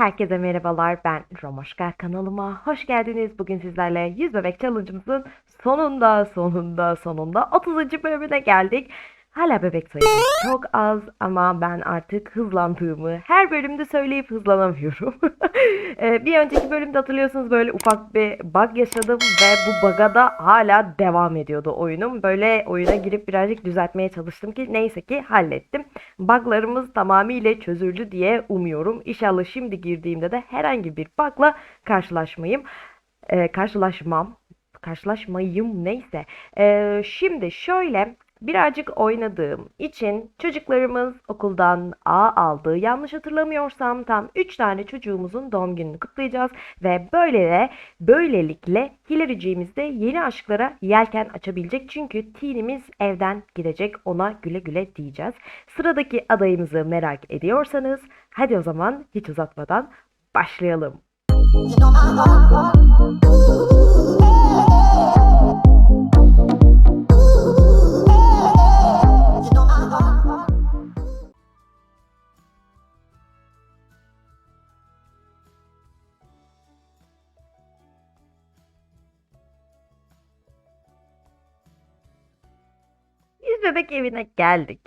Herkese merhabalar. Ben Romoşka kanalıma hoş geldiniz. Bugün sizlerle 100 bebek challenge'ımızın sonunda sonunda sonunda 30. bölümüne geldik. Hala bebek sayımız çok az ama ben artık hızlandığımı her bölümde söyleyip hızlanamıyorum. Ee, bir önceki bölümde hatırlıyorsunuz böyle ufak bir bug yaşadım ve bu bug'a da hala devam ediyordu oyunum. Böyle oyuna girip birazcık düzeltmeye çalıştım ki neyse ki hallettim. Bug'larımız tamamıyla çözüldü diye umuyorum. İnşallah şimdi girdiğimde de herhangi bir bug'la karşılaşmayayım. Ee, karşılaşmam. Karşılaşmayayım neyse. Ee, şimdi şöyle birazcık oynadığım için çocuklarımız okuldan A aldı. Yanlış hatırlamıyorsam tam 3 tane çocuğumuzun doğum gününü kutlayacağız ve böyle de böylelikle Hilary'ciğimiz de yeni aşklara yelken açabilecek. Çünkü Teen'imiz evden gidecek. Ona güle güle diyeceğiz. Sıradaki adayımızı merak ediyorsanız hadi o zaman hiç uzatmadan başlayalım. Yüz bebek evine geldik.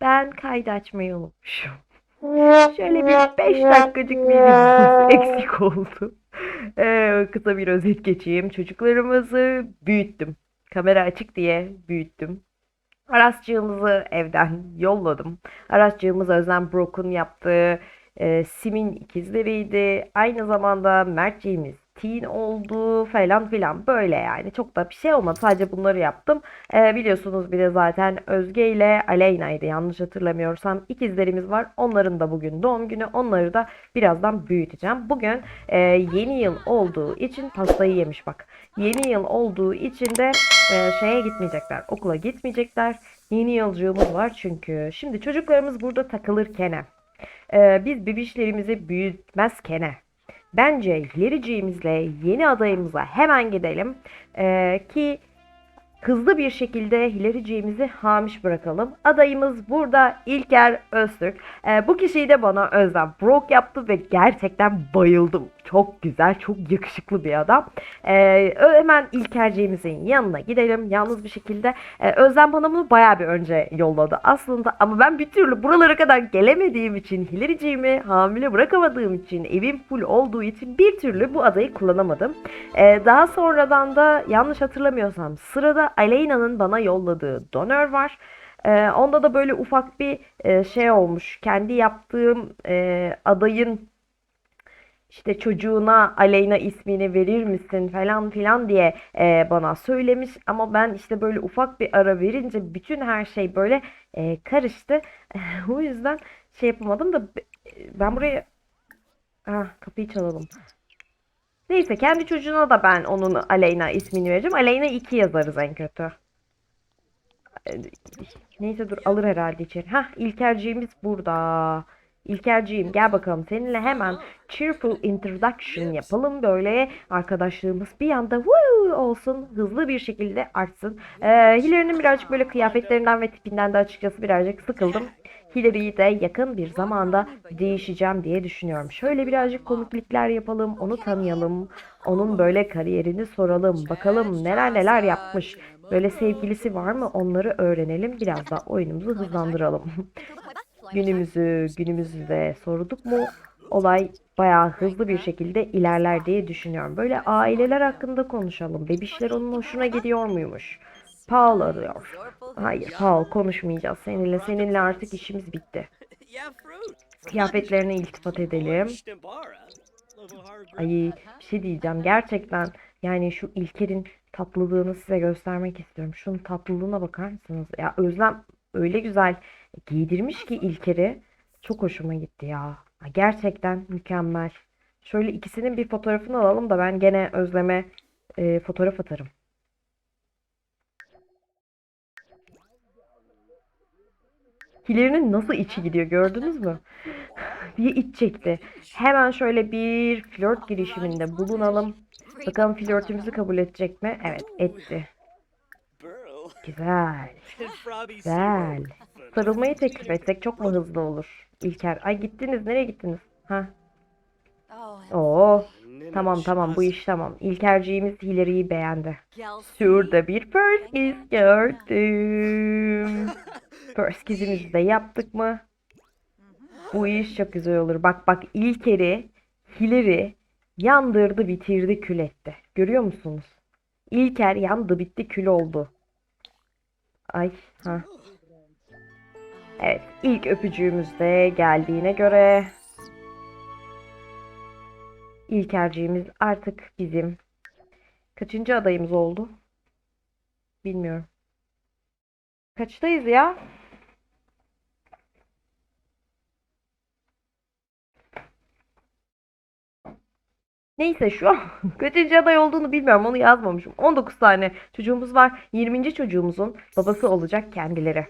Ben kaydı açmayı unutmuşum. Şöyle bir 5 dakikacık videomuz eksik oldu. Ee, kısa bir özet geçeyim. Çocuklarımızı büyüttüm. Kamera açık diye büyüttüm. Arasçığımızı evden yolladım. Arasçığımız Özlem Brok'un yaptığı e, Sim'in ikizleriydi. Aynı zamanda Mertciğimiz teen oldu falan filan böyle yani. Çok da bir şey olmadı. Sadece bunları yaptım. E, biliyorsunuz bir de zaten Özge ile Aleyna'ydı yanlış hatırlamıyorsam. ikizlerimiz var. Onların da bugün doğum günü. Onları da birazdan büyüteceğim. Bugün e, yeni yıl olduğu için pastayı yemiş bak. Yeni yıl olduğu için de e, şeye gitmeyecekler. Okula gitmeyecekler. Yeni yılcığımız var çünkü. Şimdi çocuklarımız burada takılırken e, biz bebişlerimizi büyütmezken bence Hilericiğimizle yeni adayımıza hemen gidelim E, ki hızlı bir şekilde Hilericiğimizi hamiş bırakalım. Adayımız burada İlker Öztürk. E, bu kişiyi de bana Özlem Brok yaptı ve gerçekten bayıldım. Çok güzel, çok yakışıklı bir adam. E, ö- hemen İlkerciğimizin yanına gidelim. Yalnız bir şekilde e, Özlem bana bunu bayağı bir önce yolladı aslında. Ama ben bir türlü buralara kadar gelemediğim için, Hilericiğimi hamile bırakamadığım için, evim full olduğu için bir türlü bu adayı kullanamadım. Ee, daha sonradan da yanlış hatırlamıyorsam sırada Aleyna'nın bana yolladığı donör var. Ee, onda da böyle ufak bir e, şey olmuş. Kendi yaptığım e, adayın işte çocuğuna Aleyna ismini verir misin falan filan diye e, bana söylemiş. Ama ben işte böyle ufak bir ara verince bütün her şey böyle e, karıştı. o yüzden şey yapamadım da ben buraya... Ah, kapıyı çalalım. Neyse kendi çocuğuna da ben onun Aleyna ismini vereceğim. Aleyna 2 yazarız en kötü. Ee, Neyse dur alır herhalde içeri. Hah İlkerciğimiz burada. İlkerciğim gel bakalım seninle hemen cheerful introduction yapalım. Böyle arkadaşlığımız bir anda woo olsun. Hızlı bir şekilde artsın. Ee, Hilary'nin birazcık böyle kıyafetlerinden ve tipinden de açıkçası birazcık sıkıldım. Hilary'yi de yakın bir zamanda değişeceğim diye düşünüyorum. Şöyle birazcık komiklikler yapalım, onu tanıyalım, onun böyle kariyerini soralım, bakalım neler neler yapmış. Böyle sevgilisi var mı onları öğrenelim, biraz da oyunumuzu hızlandıralım. Günümüzü, günümüzü de sorduk mu olay bayağı hızlı bir şekilde ilerler diye düşünüyorum. Böyle aileler hakkında konuşalım. Bebişler onun hoşuna gidiyor muymuş? Paul arıyor. Hayır Paul konuşmayacağız seninle. Seninle artık işimiz bitti. Kıyafetlerine iltifat edelim. Ay bir şey diyeceğim gerçekten yani şu İlker'in tatlılığını size göstermek istiyorum. Şunun tatlılığına bakar mısınız? Ya Özlem öyle güzel giydirmiş ki İlker'i. Çok hoşuma gitti ya. Gerçekten mükemmel. Şöyle ikisinin bir fotoğrafını alalım da ben gene Özlem'e e, fotoğraf atarım. Hilal'in nasıl içi gidiyor gördünüz mü? diye iç çekti. Hemen şöyle bir flört girişiminde bulunalım. Bakalım flörtümüzü kabul edecek mi? Evet etti. Güzel. Güzel. Sarılmayı teklif etsek çok mu hızlı olur? İlker. Ay gittiniz. Nereye gittiniz? Ha. Oh, Oo. Tamam tamam bu iş tamam. İlkerciğimiz Hilary'yi beğendi. Şurada bir Perskiz gördüm. Perskizimizi de yaptık mı? Bu iş çok güzel olur. Bak bak İlker'i Hillary yandırdı bitirdi kül etti. Görüyor musunuz? İlker yandı bitti kül oldu. Ay ha. Evet ilk öpücüğümüz de geldiğine göre İlkerciğimiz artık bizim kaçıncı adayımız oldu? Bilmiyorum. Kaçtayız ya? Neyse şu an kaçıncı aday olduğunu bilmiyorum. Onu yazmamışım. 19 tane çocuğumuz var. 20. çocuğumuzun babası olacak kendileri.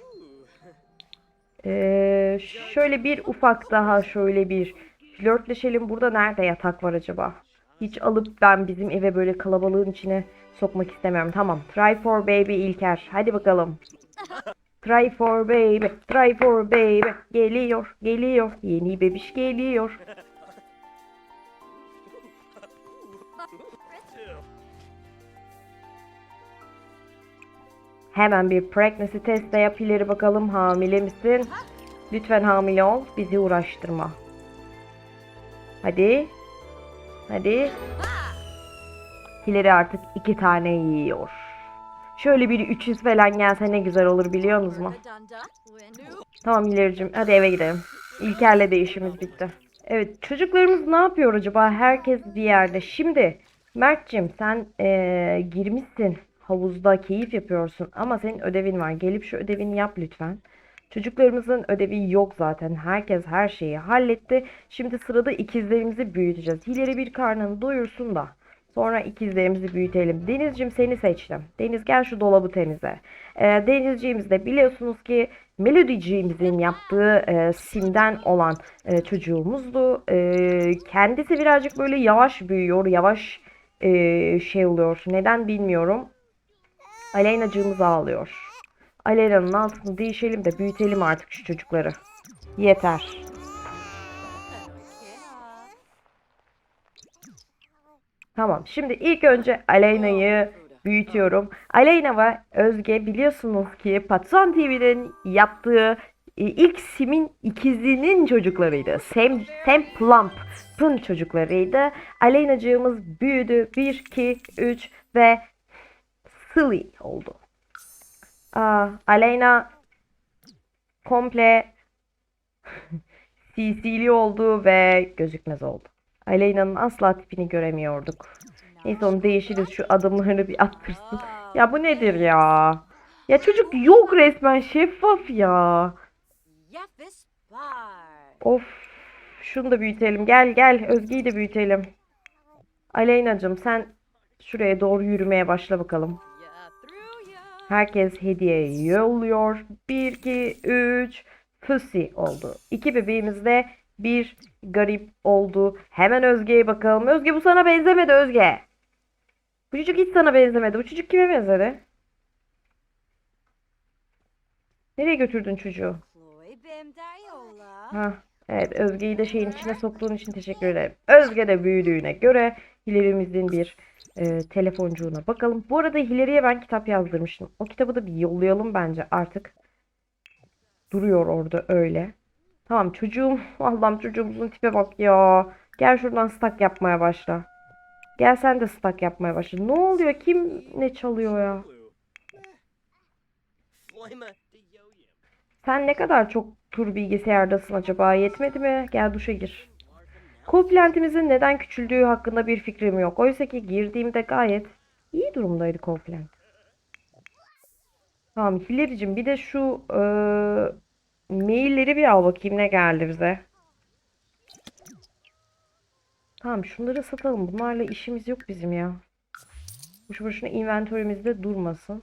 Ee, şöyle bir ufak daha şöyle bir flörtleşelim. Burada nerede yatak var acaba? Hiç alıp ben bizim eve böyle kalabalığın içine sokmak istemiyorum. Tamam. Try for baby İlker. Hadi bakalım. Try for baby. Try for baby. Geliyor. Geliyor. Yeni bebiş geliyor. Hemen bir pregnancy test de yap ileri bakalım hamile misin? Lütfen hamile ol. Bizi uğraştırma. Hadi. Hadi. Hileri artık iki tane yiyor. Şöyle bir 300 falan gelse ne güzel olur biliyor musunuz mu? Tamam Hilericim hadi eve gidelim. İlker'le de işimiz bitti. Evet çocuklarımız ne yapıyor acaba? Herkes bir yerde. Şimdi Mert'cim sen eee, girmişsin havuzda keyif yapıyorsun ama senin ödevin var. Gelip şu ödevini yap lütfen. Çocuklarımızın ödevi yok zaten. Herkes her şeyi halletti. Şimdi sırada ikizlerimizi büyüteceğiz. Hileri bir karnını doyursun da. Sonra ikizlerimizi büyütelim. Denizciğim seni seçtim. Deniz gel şu dolabı temizle. Ee, Denizciğimiz de biliyorsunuz ki Melodiciğimizin yaptığı e, simden olan e, çocuğumuzdu. E, kendisi birazcık böyle yavaş büyüyor. Yavaş e, şey oluyor. Neden bilmiyorum. Aleyna'cığımız ağlıyor. Aleyna'nın altını değişelim de büyütelim artık şu çocukları. Yeter. Tamam. Şimdi ilk önce Aleyna'yı büyütüyorum. Aleyna ve Özge biliyorsunuz ki Patron TV'nin yaptığı e, ilk Sim'in ikizinin çocuklarıydı. Sam, Sam Plump'ın çocuklarıydı. Aleyna'cığımız büyüdü. 1, 2, 3 ve Silly oldu. Aa, Aleyna komple CC'li oldu ve gözükmez oldu. Aleyna'nın asla tipini göremiyorduk. Neyse onu değişiriz şu adımlarını bir attırsın. Ya bu nedir ya? Ya çocuk yok resmen şeffaf ya. Of. Şunu da büyütelim. Gel gel. Özge'yi de büyütelim. Aleyna'cığım sen şuraya doğru yürümeye başla bakalım. Herkes hediye yolluyor. 1, 2, 3. Pussy oldu. İki bebeğimiz de bir garip oldu. Hemen Özge'ye bakalım. Özge bu sana benzemedi Özge. Bu çocuk hiç sana benzemedi. Bu çocuk kime benzedi? Nereye götürdün çocuğu? Ha, evet Özge'yi de şeyin içine soktuğun için teşekkür ederim. Özge de büyüdüğüne göre Hilerimizin bir e, telefoncuğuna bakalım. Bu arada Hilary'e ben kitap yazdırmıştım. O kitabı da bir yollayalım bence artık. Duruyor orada öyle. Tamam çocuğum. Allah'ım çocuğumuzun tipe bak ya. Gel şuradan stack yapmaya başla. Gel sen de stack yapmaya başla. Ne oluyor? Kim ne çalıyor ya? Sen ne kadar çok tur bilgisayardasın acaba? Yetmedi mi? Gel duşa gir. Cooplantimizin neden küçüldüğü hakkında bir fikrim yok. Oysa ki girdiğimde gayet iyi durumdaydı Cooplant. Tamam Hilary'cim bir de şu eee, mailleri bir al bakayım ne geldi bize. Tamam şunları satalım. Bunlarla işimiz yok bizim ya. Boşu boşuna inventörümüzde durmasın.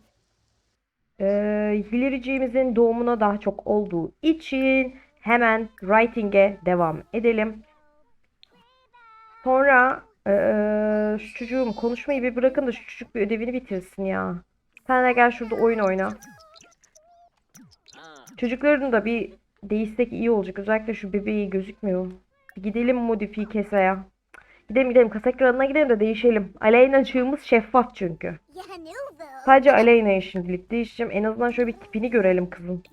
Ee, Hilary'ciğimizin doğumuna daha çok olduğu için hemen writing'e devam edelim. Sonra eee, şu çocuğum konuşmayı bir bırakın da şu çocuk bir ödevini bitirsin ya. Sen de gel şurada oyun oyna. Çocukların da bir değişsek iyi olacak. Özellikle şu bebeği gözükmüyor. Bir gidelim modifiye keseye. Gidelim gidelim kasa ekranına gidelim de değişelim. Aleyna'cığımız şeffaf çünkü. Sadece Aleyna'yı şimdilik değişeceğim. En azından şöyle bir tipini görelim kızın.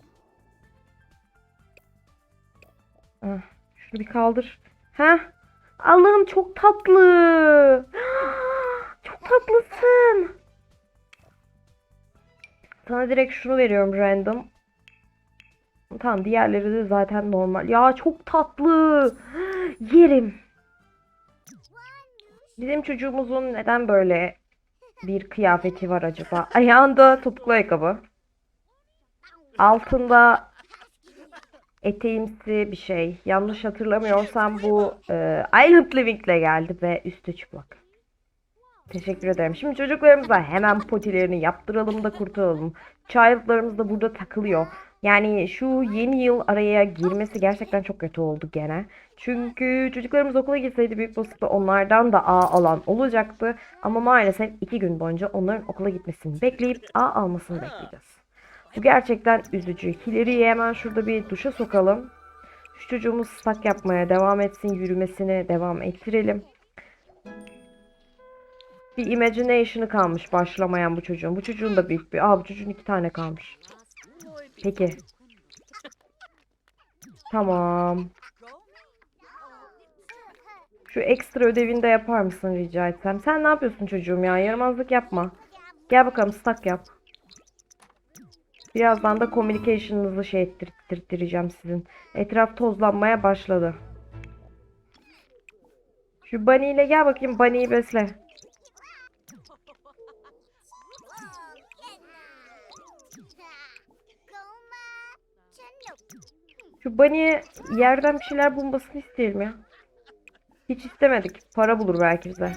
Ah, şunu bir kaldır. Heh. Allah'ım çok tatlı. Çok tatlısın. Sana direkt şunu veriyorum random. Tamam diğerleri de zaten normal. Ya çok tatlı. Yerim. Bizim çocuğumuzun neden böyle bir kıyafeti var acaba? Ayağında topuklu ayakkabı. Altında eteğimsi bir şey. Yanlış hatırlamıyorsam bu e, Island Living'le geldi ve üstü çıplak. Teşekkür ederim. Şimdi çocuklarımıza hemen potilerini yaptıralım da kurtulalım. Child'larımız da burada takılıyor. Yani şu yeni yıl araya girmesi gerçekten çok kötü oldu gene. Çünkü çocuklarımız okula gitseydi büyük olasılıkla onlardan da A alan olacaktı. Ama maalesef iki gün boyunca onların okula gitmesini bekleyip A almasını bekleyeceğiz. Bu gerçekten üzücü. Hillary'yi hemen şurada bir duşa sokalım. Şu çocuğumuz stak yapmaya devam etsin. Yürümesine devam ettirelim. Bir imagination'ı kalmış başlamayan bu çocuğun. Bu çocuğun da büyük bir... Aa bu çocuğun iki tane kalmış. Peki. Tamam. Şu ekstra ödevini de yapar mısın rica etsem? Sen ne yapıyorsun çocuğum ya? Yaramazlık yapma. Gel bakalım stack yap. Birazdan da communication'ınızı şey ettirttireceğim sizin. Etraf tozlanmaya başladı. Şu Bunny ile gel bakayım Bunny'yi besle. Şu Bunny'ye yerden bir şeyler bulmasını isteyelim ya. Hiç istemedik. Para bulur belki bize.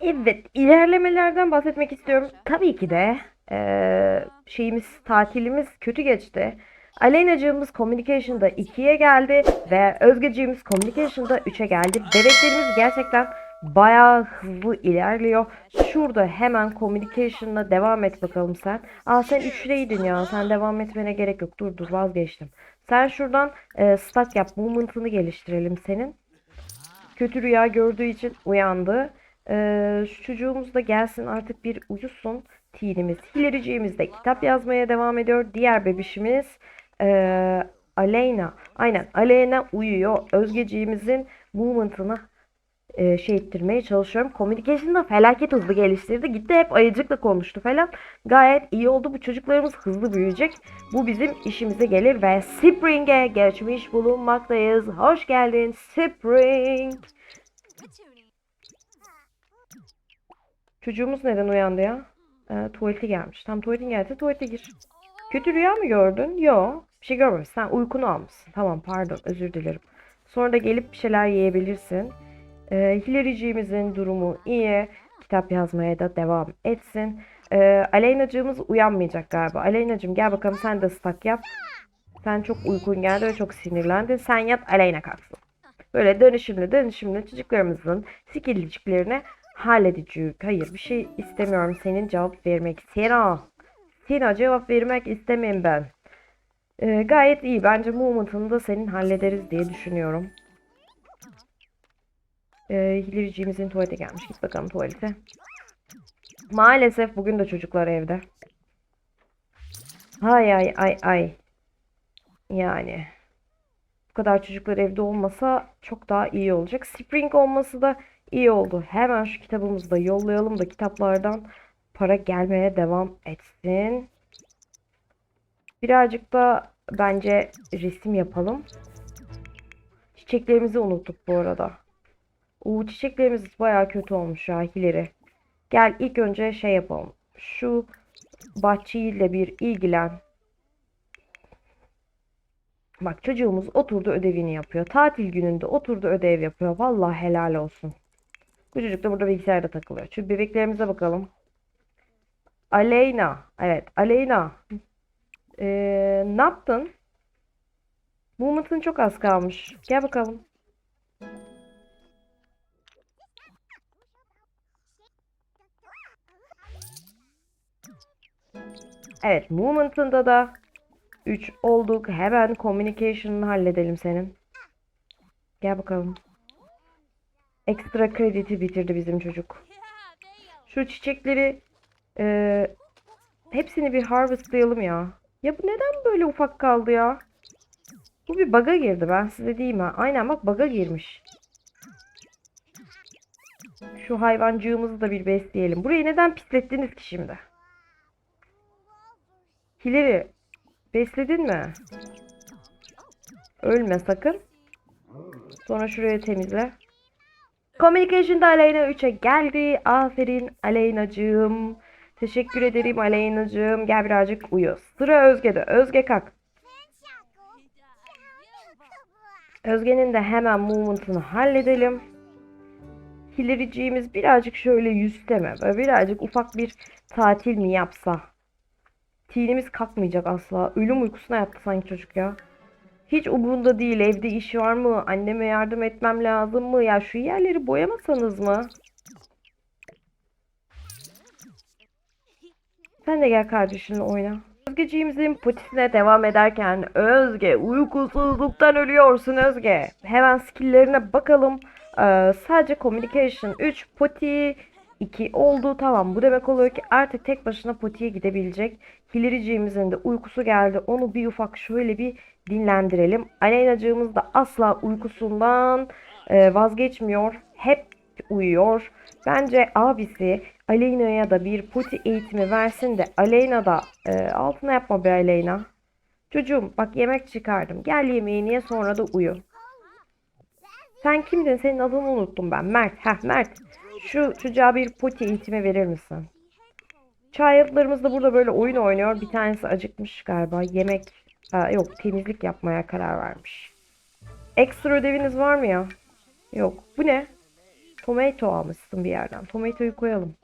Evet, ilerlemelerden bahsetmek istiyorum. Tabii ki de eee, şeyimiz, tatilimiz kötü geçti. Aleyna'cığımız Communication'da 2'ye geldi ve Özgeciğimiz Communication'da 3'e geldi. Bebeklerimiz gerçekten bayağı hızlı ilerliyor. Şurada hemen Communication'la devam et bakalım sen. Aa sen 3'teydin ya. Sen devam etmene gerek yok. Dur dur vazgeçtim. Sen şuradan eee stack yap. Movement'ını geliştirelim senin. Kötü rüya gördüğü için uyandı. Ee, şu çocuğumuz da gelsin artık bir uyusun. Tinimiz, Hilericiğimiz de kitap yazmaya devam ediyor. Diğer bebişimiz ee, Aleyna. Aynen Aleyna uyuyor. Özgeciğimizin movement'ını ee, şey ettirmeye çalışıyorum. Communication'da felaket hızlı geliştirdi. Gitti hep ayıcıkla konuştu falan. Gayet iyi oldu. Bu çocuklarımız hızlı büyüyecek. Bu bizim işimize gelir ve Spring'e geçmiş bulunmaktayız. Hoş geldin Spring. Çocuğumuz neden uyandı ya? Ee, tuvalete gelmiş. Tam tuvaletin geldi. Tuvalete gir. Kötü rüya mı gördün? Yo. Bir şey görmemişsin. Sen uykunu almışsın. Tamam pardon özür dilerim. Sonra da gelip bir şeyler yiyebilirsin. Ee, Hilary'ciğimizin durumu iyi. Kitap yazmaya da devam etsin. Ee, Aleyna'cığımız uyanmayacak galiba. Aleyna'cığım gel bakalım sen de stack yap. Sen çok uykun geldi ve çok sinirlendin. Sen yat Aleyna kalksın. Böyle dönüşümlü dönüşümlü çocuklarımızın skilliciklerini halledeceğiz. Hayır bir şey istemiyorum senin cevap vermek. Sena. Sena cevap vermek istemem ben. Ee, gayet iyi. Bence movement'ını da senin hallederiz diye düşünüyorum. Ee, Hilary'ciğimizin tuvalete gelmiş. Git bakalım tuvalete. Maalesef bugün de çocuklar evde. Ay ay ay ay. Yani. Bu kadar çocuklar evde olmasa çok daha iyi olacak. Spring olması da iyi oldu. Hemen şu kitabımızı da yollayalım da kitaplardan para gelmeye devam etsin. Birazcık da bence resim yapalım. Çiçeklerimizi unuttuk bu arada. Oo, çiçeklerimiz bayağı kötü olmuş ya Hileri. Gel ilk önce şey yapalım. Şu bahçeyle bir ilgilen. Bak çocuğumuz oturdu ödevini yapıyor. Tatil gününde oturdu ödev yapıyor. Vallahi helal olsun. Bu çocuk da burada bilgisayarda takılıyor. Şu bebeklerimize bakalım. Aleyna. Evet Aleyna. Ee, ne yaptın? Movement'ın çok az kalmış. Gel bakalım. Evet, movement'ında da 3 olduk. Hemen communication'ını halledelim senin. Gel bakalım. Ekstra krediti bitirdi bizim çocuk. Şu çiçekleri e, hepsini bir harvestlayalım ya. Ya bu neden böyle ufak kaldı ya? Bu bir bug'a girdi ben size diyeyim ha. Aynen bak bug'a girmiş. Şu hayvancığımızı da bir besleyelim. Burayı neden pislettiniz ki şimdi? Hilary besledin mi? Ölme sakın. Sonra şurayı temizle. Communication'da Aleyna 3'e geldi. Aferin Aleyna'cığım. Teşekkür ederim Aleyna'cığım. Gel birazcık uyu. Sıra Özge'de. Özge kalk. Özge'nin de hemen movement'ını halledelim. Hilary'ciğimiz birazcık şöyle yüzleme. Böyle birazcık ufak bir tatil mi yapsa? Tinimiz kalkmayacak asla. Ölüm uykusuna yattı sanki çocuk ya. Hiç umurunda değil. Evde iş var mı? Anneme yardım etmem lazım mı? Ya şu yerleri boyamasanız mı? Sen de gel kardeşinle oyna. Özgeciğimizin potisine devam ederken Özge uykusuzluktan ölüyorsun Özge. Hemen skill'lerine bakalım. Ee, sadece communication 3 poti 2 oldu. Tamam bu demek oluyor ki artık tek başına potiye gidebilecek. Hilary'ciğimizin de uykusu geldi. Onu bir ufak şöyle bir dinlendirelim. Aleyna'cığımız da asla uykusundan e, vazgeçmiyor. Hep uyuyor. Bence abisi Aleyna'ya da bir poti eğitimi versin de Aleyna da e, altına yapma be Aleyna. Çocuğum bak yemek çıkardım. Gel yemeğini ye sonra da uyu. Sen kimdin? Senin adını unuttum ben. Mert. Heh Mert. Şu çocuğa bir poti eğitimi verir misin? Child'larımız da burada böyle oyun oynuyor. Bir tanesi acıkmış galiba. Yemek Aa, yok temizlik yapmaya karar vermiş. Ekstra ödeviniz var mı ya? Yok. Bu ne? Tomato almışsın bir yerden. Tomatoyu koyalım.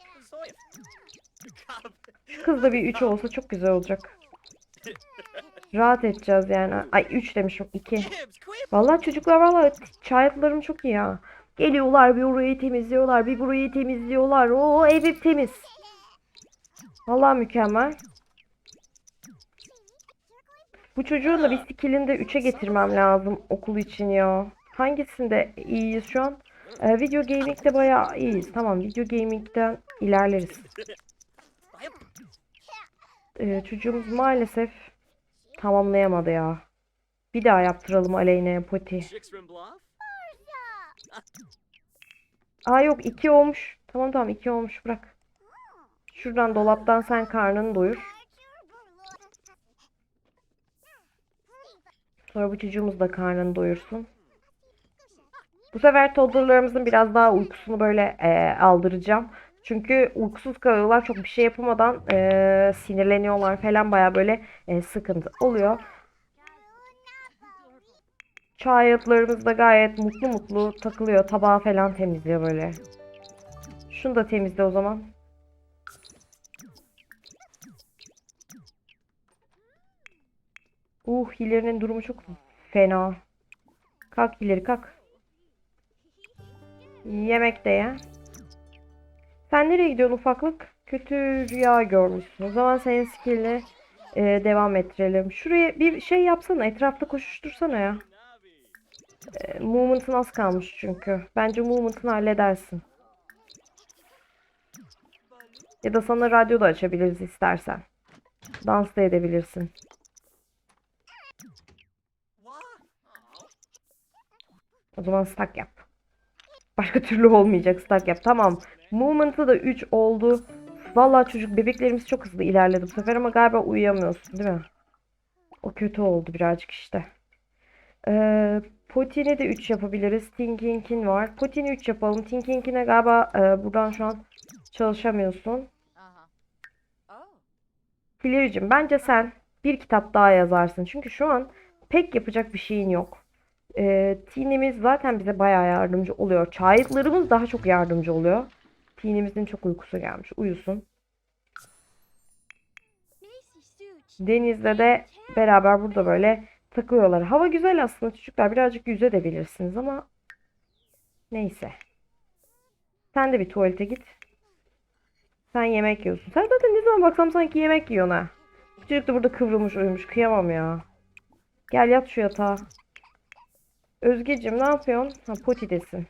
Kız da bir 3 olsa çok güzel olacak. Rahat edeceğiz yani. Ay 3 demişim 2. Vallahi çocuklar vallahi child'larım çok iyi ya. Geliyorlar bir orayı temizliyorlar, bir burayı temizliyorlar. Oo ev hep temiz. Vallahi mükemmel. Bu çocuğun da bir skillini de 3'e getirmem lazım okul için ya. Hangisinde iyiyiz şu an? Ee, video gaming'de bayağı iyiyiz. Tamam video gaming'den ilerleriz. Ee, çocuğumuz maalesef tamamlayamadı ya. Bir daha yaptıralım Aleyna'ya poti. Aa yok 2 olmuş. Tamam tamam 2 olmuş bırak. Şuradan dolaptan sen karnını doyur. Sonra bu çocuğumuz da karnını doyursun. Bu sefer toddlerlarımızın biraz daha uykusunu böyle e, aldıracağım. Çünkü uykusuz kalıyorlar. Çok bir şey yapamadan e, sinirleniyorlar falan. Baya böyle e, sıkıntı oluyor. Child'larımız da gayet mutlu mutlu takılıyor. Tabağı falan temizliyor böyle. Şunu da temizle o zaman. Uh Hilary'nin durumu çok fena. Kalk Hilary kalk. Yemek de ye. Sen nereye gidiyorsun ufaklık? Kötü rüya görmüşsün. O zaman senin skill'le e, devam ettirelim. Şuraya bir şey yapsana. Etrafta koşuştursana ya. E, movement'ın az kalmış çünkü. Bence movement'ını halledersin. Ya da sana radyo da açabiliriz istersen. Dans da edebilirsin. O zaman stack yap. Başka türlü olmayacak stack yap. Tamam. Movement'ı da 3 oldu. Vallahi çocuk bebeklerimiz çok hızlı ilerledi bu sefer ama galiba uyuyamıyorsun değil mi? O kötü oldu birazcık işte. Ee, Potin'i de 3 yapabiliriz. Thinking'in var. Potin'i 3 yapalım. Thinking'ine galiba e, buradan şu an çalışamıyorsun. Hilary'cim bence sen bir kitap daha yazarsın. Çünkü şu an pek yapacak bir şeyin yok. Ee, Teen'imiz zaten bize bayağı yardımcı oluyor. Child'larımız daha çok yardımcı oluyor. Teen'imizin çok uykusu gelmiş. Uyusun. Deniz'le de beraber burada böyle takılıyorlar. Hava güzel aslında çocuklar. Birazcık yüze de bilirsiniz ama neyse. Sen de bir tuvalete git. Sen yemek yiyorsun. Sen zaten ne zaman baksam sanki yemek yiyorsun ha. Çocuk da burada kıvrılmış uyumuş. Kıyamam ya. Gel yat şu yatağa. Özgeciğim ne yapıyorsun? Ha potidesin.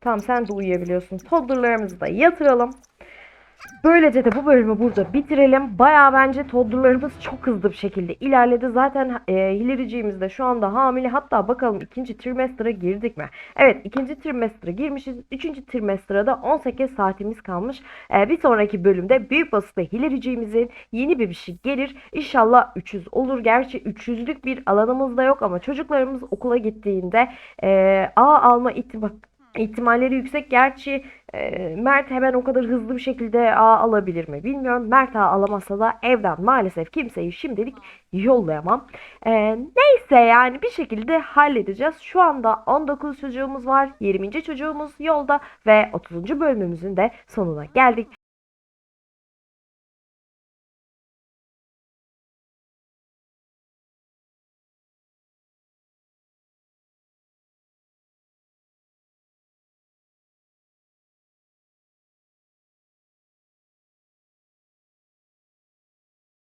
Tamam sen de uyuyabiliyorsun. Toddler'larımızı da yatıralım. Böylece de bu bölümü burada bitirelim. Bayağı bence toddler'larımız çok hızlı bir şekilde ilerledi. Zaten e, Hilary'ciğimiz de şu anda hamile. Hatta bakalım ikinci trimester'a girdik mi? Evet ikinci trimester'a girmişiz. Üçüncü trimester'a da 18 saatimiz kalmış. E, bir sonraki bölümde büyük basıtla Hilary'ciğimizin yeni bebişi gelir. İnşallah 300 olur. Gerçi 300'lük bir alanımız da yok ama çocuklarımız okula gittiğinde e, A alma ihtimali ihtimalleri yüksek. Gerçi e, Mert hemen o kadar hızlı bir şekilde A alabilir mi bilmiyorum. Mert A alamazsa da evden maalesef kimseyi şimdilik yollayamam. E, neyse yani bir şekilde halledeceğiz. Şu anda 19 çocuğumuz var. 20. çocuğumuz yolda ve 30. bölümümüzün de sonuna geldik.